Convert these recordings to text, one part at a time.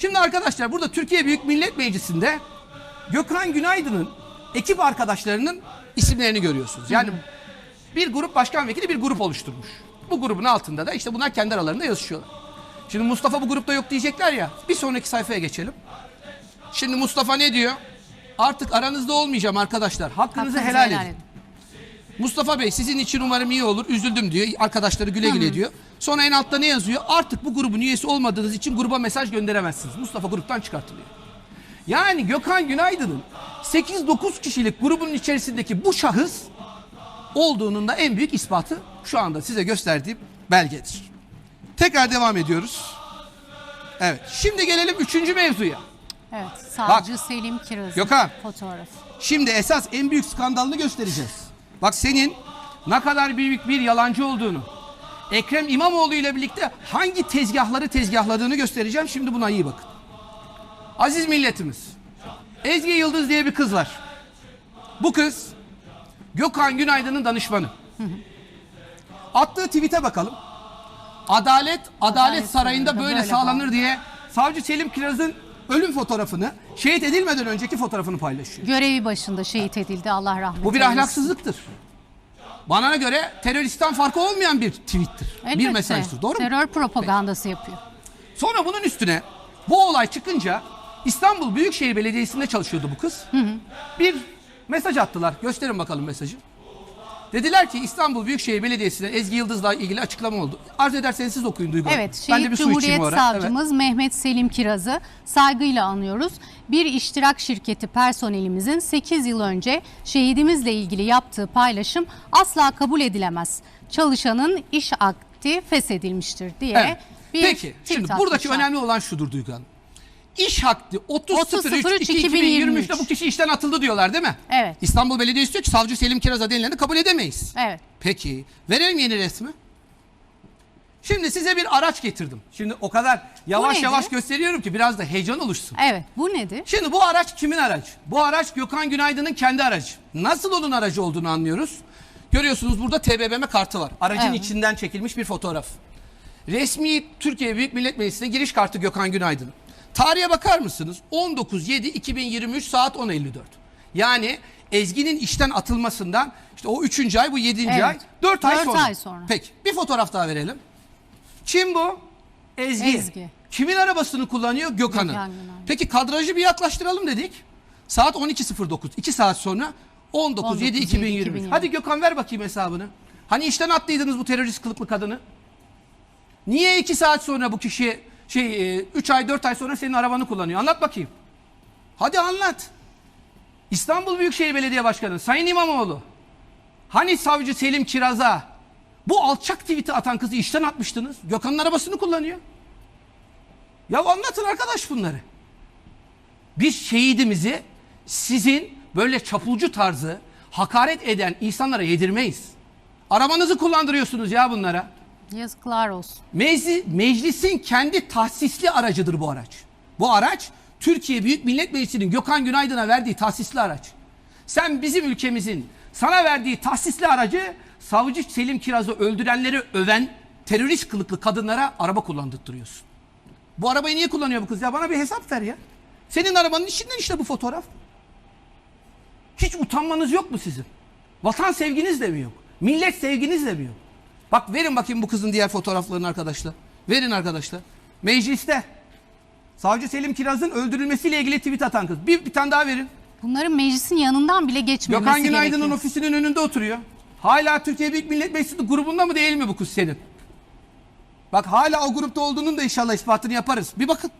Şimdi arkadaşlar burada Türkiye Büyük Millet Meclisi'nde Gökhan Günaydın'ın ekip arkadaşlarının isimlerini görüyorsunuz. Yani bir grup başkan vekili bir grup oluşturmuş. Bu grubun altında da işte bunlar kendi aralarında yazışıyorlar. Şimdi Mustafa bu grupta yok diyecekler ya. Bir sonraki sayfaya geçelim. Şimdi Mustafa ne diyor? Artık aranızda olmayacağım arkadaşlar. Hakkınızı, Hakkınızı helal, helal edin. edin. Mustafa Bey sizin için umarım iyi olur. Üzüldüm diyor. Arkadaşları güle güle diyor. Sonra en altta ne yazıyor? Artık bu grubun üyesi olmadığınız için gruba mesaj gönderemezsiniz. Mustafa gruptan çıkartılıyor. Yani Gökhan Günaydın'ın 8-9 kişilik grubun içerisindeki bu şahıs olduğunun da en büyük ispatı şu anda size gösterdiğim belgedir. Tekrar devam ediyoruz. Evet. Şimdi gelelim üçüncü mevzuya. Evet. Savcı Selim Kiraz. Gökhan. Fotoğraf. Şimdi esas en büyük skandalını göstereceğiz. Bak senin ne kadar büyük bir yalancı olduğunu, Ekrem İmamoğlu ile birlikte hangi tezgahları tezgahladığını göstereceğim. Şimdi buna iyi bakın. Aziz milletimiz, Ezgi Yıldız diye bir kız var. Bu kız Gökhan Günaydın'ın danışmanı. Attığı tweet'e bakalım. Adalet, Adalet, Adalet Sarayı'nda böyle, böyle sağlanır diye Savcı Selim Kiraz'ın ölüm fotoğrafını, şehit edilmeden önceki fotoğrafını paylaşıyor. Görevi başında şehit edildi. Allah rahmet Bu bir eylesin. ahlaksızlıktır. Bana göre teröristten farkı olmayan bir tweettir. Bir Elbette. mesajdır. Doğru mu? Terör propagandası yapıyor. Sonra bunun üstüne bu olay çıkınca İstanbul Büyükşehir Belediyesi'nde çalışıyordu bu kız. Bir mesaj attılar. Gösterin bakalım mesajı. Dediler ki İstanbul Büyükşehir Belediyesi'ne Ezgi Yıldız'la ilgili açıklama oldu. Arz ederseniz siz okuyun Duygu Hanım. Evet, Ben de Şehit bir Cumhuriyet ara. Evet. Savcımız Mehmet Selim Kiraz'ı saygıyla anıyoruz. Bir iştirak şirketi personelimizin 8 yıl önce şehidimizle ilgili yaptığı paylaşım asla kabul edilemez. Çalışanın iş akti feshedilmiştir diye Evet. bir Peki şimdi buradaki atmışlar. önemli olan şudur Duygu Hanım. İş hakkı 30.03.2023'te 30.03.2023'te bu kişi işten atıldı diyorlar değil mi? Evet. İstanbul Belediyesi diyor ki savcı Selim Kiraz'a denileni kabul edemeyiz. Evet. Peki verelim yeni resmi. Şimdi size bir araç getirdim. Şimdi o kadar yavaş yavaş gösteriyorum ki biraz da heyecan oluşsun. Evet. Bu nedir? Şimdi bu araç kimin aracı? Bu araç Gökhan Günaydın'ın kendi aracı. Nasıl onun aracı olduğunu anlıyoruz. Görüyorsunuz burada TBMM kartı var. Aracın Evet. içinden çekilmiş bir fotoğraf. Resmi Türkiye Büyük Millet Meclisi'ne giriş kartı Gökhan Günaydın. Tarihe bakar mısınız? 19.7.2023 saat 10.54. Yani Ezgi'nin işten atılmasından işte o 3. ay bu 7. Evet. ay 4 ay sonra. ay sonra. Peki bir fotoğraf daha verelim. Kim bu? Ezgi. Ezgi. Kimin arabasını kullanıyor? Gökhan'ın. Gökhan. Peki kadrajı bir yaklaştıralım dedik. Saat 12.09. 2 saat sonra 19.7.2023. 19.7.2023. Hadi Gökhan ver bakayım hesabını. Hani işten attıydınız bu terörist kılıklı kadını? Niye 2 saat sonra bu kişi şey 3 ay 4 ay sonra senin arabanı kullanıyor? Anlat bakayım. Hadi anlat. İstanbul Büyükşehir Belediye Başkanı Sayın İmamoğlu. Hani savcı Selim Kiraz'a bu alçak tweet'i atan kızı işten atmıştınız. Gökhan'ın arabasını kullanıyor. Ya anlatın arkadaş bunları. Biz şehidimizi sizin böyle çapulcu tarzı hakaret eden insanlara yedirmeyiz. Arabanızı kullandırıyorsunuz ya bunlara. Yazıklar olsun. Meclis, meclisin kendi tahsisli aracıdır bu araç. Bu araç Türkiye Büyük Millet Meclisi'nin Gökhan Günaydın'a verdiği tahsisli araç. Sen bizim ülkemizin sana verdiği tahsisli aracı savcı Selim Kiraz'ı öldürenleri öven terörist kılıklı kadınlara araba kullandırtıyorsun. Bu arabayı niye kullanıyor bu kız ya? Bana bir hesap ver ya. Senin arabanın içinden işte bu fotoğraf. Hiç utanmanız yok mu sizin? Vatan sevginiz de mi yok? Millet sevginiz de mi yok? Bak verin bakayım bu kızın diğer fotoğraflarını arkadaşlar. Verin arkadaşlar. Mecliste. Savcı Selim Kiraz'ın öldürülmesiyle ilgili tweet atan kız. Bir, bir tane daha verin. Bunların meclisin yanından bile geçmemesi Gökhan Günaydın'ın gerekiyor. ofisinin önünde oturuyor. Hala Türkiye Büyük Millet Meclisi grubunda mı değil mi bu kız senin? Bak hala o grupta olduğunun da inşallah ispatını yaparız. Bir bakın.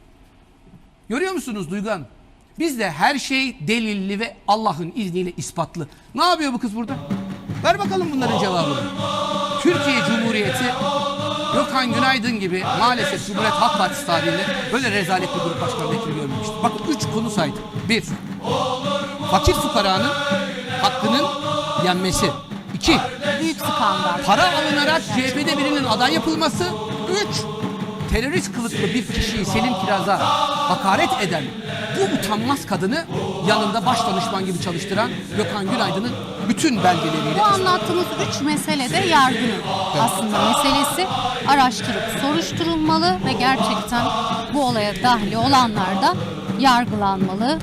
Görüyor musunuz Duygu Hanım? Bizde her şey delilli ve Allah'ın izniyle ispatlı. Ne yapıyor bu kız burada? Ver bakalım bunların cevabını. Türkiye Cumhuriyeti Gökhan Günaydın gibi maalesef Cumhuriyet Halk Partisi tarihinde böyle rezalet bir grup başkan vekili görmemiştir. Bakın üç konu saydım. Bir, fakir fukaranın hakkının yenmesi. İki, Büyük skandal. para alınarak CHP'de birinin aday yapılması. Üç, terörist kılıklı bir kişiyi Selim Kiraz'a hakaret eden bu utanmaz kadını yanında baş danışman gibi çalıştıran Gökhan Günaydın'ın bütün belgeleriyle Bu anlattığımız üç mesele de yargının aslında meselesi araştırıp soruşturulmalı ve gerçekten bu olaya dahil olanlar da yargılanmalı.